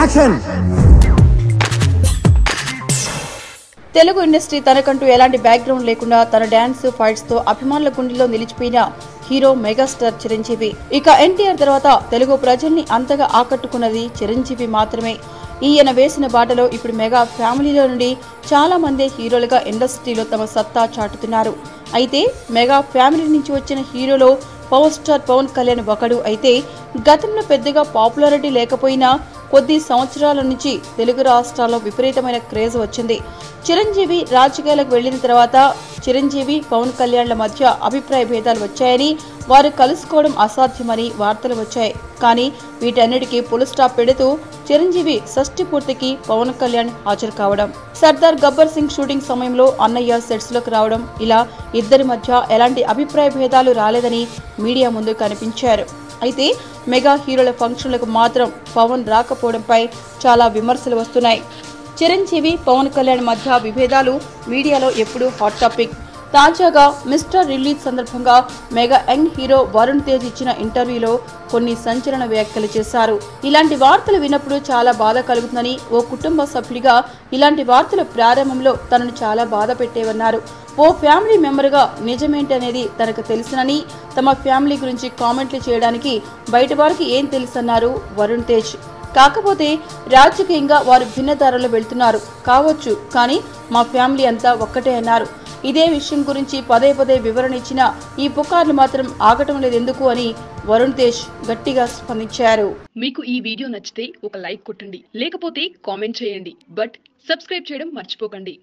Action Telugu industry తనకంటూ ఎలాంటి background లేకుండా తన డాన్స్ ఫైట్స్తో అభిమానుల గుండెల్లో నిలిచిపోయిన హీరో మెగాస్టార్ చిరంజీవి. ఇక ఎన్టీఆర్ తర్వాత తెలుగు ప్రజల్ని అంతగా ఆకట్టుకున్నది చిరంజీవి మాత్రమే. ఈయన వేసిన బాటలో ఇప్పుడు మెగా ఫ్యామిలీలో నుండి చాలా మంది హీరోలుగా ఇండస్ట్రీలో తమ సత్తా చాటుతున్నారు. అయితే మెగా ఫ్యామిలీ నుంచి వచ్చిన హీరోలో పవర్ స్టార్ పవన్ కళ్యాణ్ ఒకడు అయితే గతంలో పెద్దగా పాపులారిటీ లేకపోయినా కొద్ది సంవత్సరాల నుంచి తెలుగు రాష్ట్రాల్లో విపరీతమైన క్రేజ్ వచ్చింది. చిరంజీవి రాజకీయాలకు వెళ్ళిన తర్వాత చిరంజీవి పవన్ కళ్యాణ్ల మధ్య అభిప్రాయ భేదాలు వచ్చాయని వారు కలుసుకోవడం అసాధ్యమని వార్తలు వచ్చాయి. కానీ వీటన్నిటికీ పులు స్టాప్ పెడుతూ చిరంజీవి షష్ఠి పూర్తికి పవన్ కళ్యాణ్ హాజరు కావడం. సర్దార్ గబ్బర్ సింగ్ షూటింగ్ సమయంలో అన్నయ్య సెట్స్లోకి రావడం. ఇలా ఇద్దరి మధ్య ఎలాంటి అభిప్రాయ భేదాలు రాలేదని మీడియా ముందు కనిపించారు. అయితే మెగా హీరోల ఫంక్షన్లకు మాత్రం పవన్ రాకపోవడంపై చాలా విమర్శలు వస్తున్నాయి. చిరంజీవి పవన్ కళ్యాణ్ మధ్య విభేదాలు మీడియాలో ఎప్పుడూ హాట్ టాపిక్. తాజాగా మిస్టర్ రిలీజ్ సందర్భంగా mega young hero Varun Tej ఇచ్చిన ఇంటర్వ్యూలో కొన్ని సంచలన వ్యాఖ్యలు చేశారు. ఇలాంటి వార్తలు విన్నప్పుడు చాలా బాధ కలుగుతుందని ఓ కుటుంబ సభ్యుడిగా ఇలాంటి వార్తలు ప్రారంభంలో తనను చాలా బాధ పెట్టేవన్నారు. ఓ ఫ్యామిలీ మెంబర్గా నిజమేంటి అనేది తనకు తెలుసునని తమ ఫ్యామిలీ గురించి కామెంట్లు చేయడానికి బయట వారికి ఏం తెలుసన్నారు వరుణ్ తేజ్. కాకపోతే రాజకీయంగా వారు భిన్నదారులు వెళ్తున్నారు కావచ్చు కానీ మా ఫ్యామిలీ అంతా ఒక్కటే అన్నారు. ఇదే విషయం గురించి పదే పదే వివరణ ఇచ్చిన ఈ పుకార్లు మాత్రం ఆగటం లేదెందుకు అని వరుణ్ తేజ్ గట్టిగా స్పందించారు. మీకు ఈ వీడియో నచ్చితే ఒక లైక్ కొట్టండి లేకపోతే కామెంట్ చేయండి బట్ సబ్స్క్రైబ్ చేయడం మర్చిపోకండి.